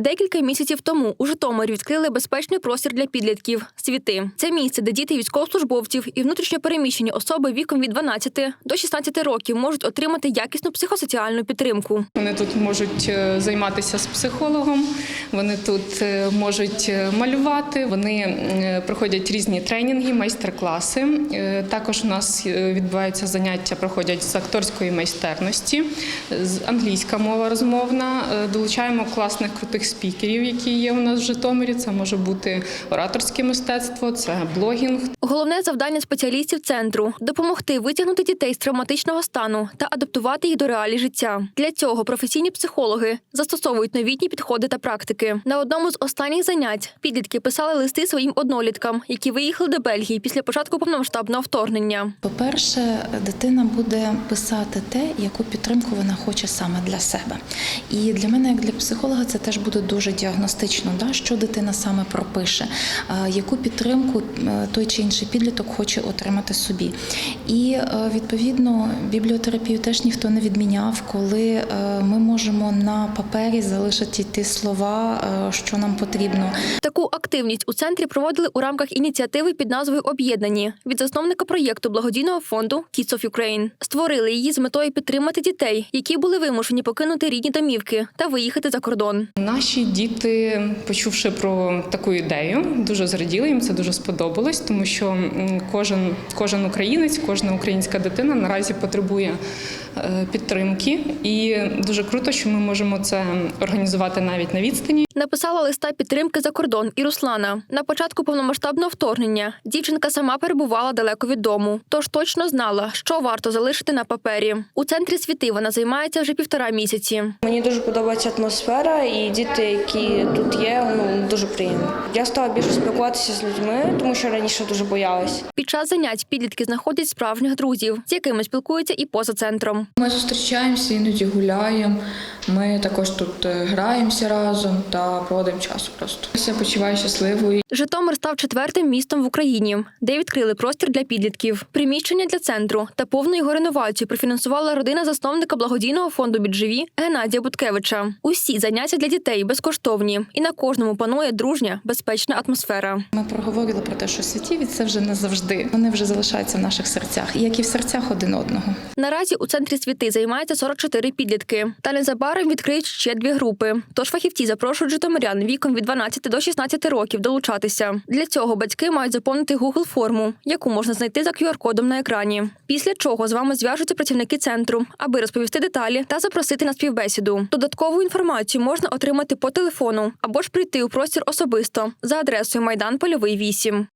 Декілька місяців тому у Житомирі відкрили безпечний простір для підлітків світи. Це місце, де діти військовослужбовців і внутрішньо переміщені особи віком від 12 до 16 років можуть отримати якісну психосоціальну підтримку. Вони тут можуть е, займатися з психологом, вони тут е, можуть е, малювати, вони проходять різні тренінги, майстер-класи. Також у нас відбуваються заняття, проходять з акторської майстерності, з англійська мова розмовна. Долучаємо класних крутих спікерів, які є у нас в Житомирі. Це може бути ораторське мистецтво, це блогінг, Головне завдання спеціалістів центру допомогти витягнути дітей з травматичного стану та адаптувати їх до реалій життя. Для цього професійні психологи застосовують новітні підходи та практики. На одному з останніх занять підлітки писали листи своїм одноліткам, які виїхали до Бельгії після початку повномасштабного вторгнення. По-перше, дитина буде писати те, яку підтримку вона хоче саме для себе. І для мене, як для психолога, це теж буде дуже діагностично, да, що дитина саме пропише, яку підтримку е, той чи інший підліток хоче отримати собі. І е, відповідно бібліотерапію теж ніхто не відміняв, коли е, ми можемо на папері залишити ті слова, е, що нам потрібно. Таку активність у центрі проводили у рамках ініціативи під назвою Об'єднані від засновника проєкту благодійного фонду Kids of Ukraine. Створили її з метою підтримати дітей, які були вимушені покинути рідні домівки та виїхати за кордон. Наші діти, почувши про таку ідею, дуже зраділи їм це дуже сподобалось, тому що кожен, кожен українець, кожна українська дитина наразі потребує е, підтримки, і дуже круто, що ми можемо це організувати навіть на відстані. Написала листа підтримки за кордон і Руслана. На початку повномасштабного вторгнення дівчинка сама перебувала далеко від дому, тож точно знала, що варто залишити на папері. У центрі світи вона займається вже півтора місяці. Мені дуже подобається атмосфера, і діти, які тут є, ну дуже приємні. Я стала більше спілкуватися з людьми, тому що раніше дуже боялась. Під час занять підлітки знаходять справжніх друзів, з якими спілкуються і поза центром. Ми зустрічаємося, іноді гуляємо. Ми також тут е, граємося разом та проводимо час просто. Я почуваю щасливою. Житомир став четвертим містом в Україні, де відкрили простір для підлітків. Приміщення для центру та повну його реновацію профінансувала родина засновника благодійного фонду «Бідживі» Геннадія Буткевича. Усі заняття для дітей безкоштовні, і на кожному панує дружня, безпечна атмосфера. Ми проговорили про те, що святіві це вже не завжди. Вони вже залишаються в наших серцях, як і в серцях один одного. Наразі у центрі світи займається 44 підлітки. Та незабаром відкриють ще дві групи. Тож фахівці запрошують житомирян віком від 12 до 16 років долучатися. Для цього батьки мають заповнити Google форму, яку можна знайти за QR-кодом на екрані. Після чого з вами зв'яжуться працівники центру, аби розповісти деталі та запросити на співбесіду. Додаткову інформацію можна отримати по телефону або ж прийти у простір особисто за адресою Майдан Польовий 8.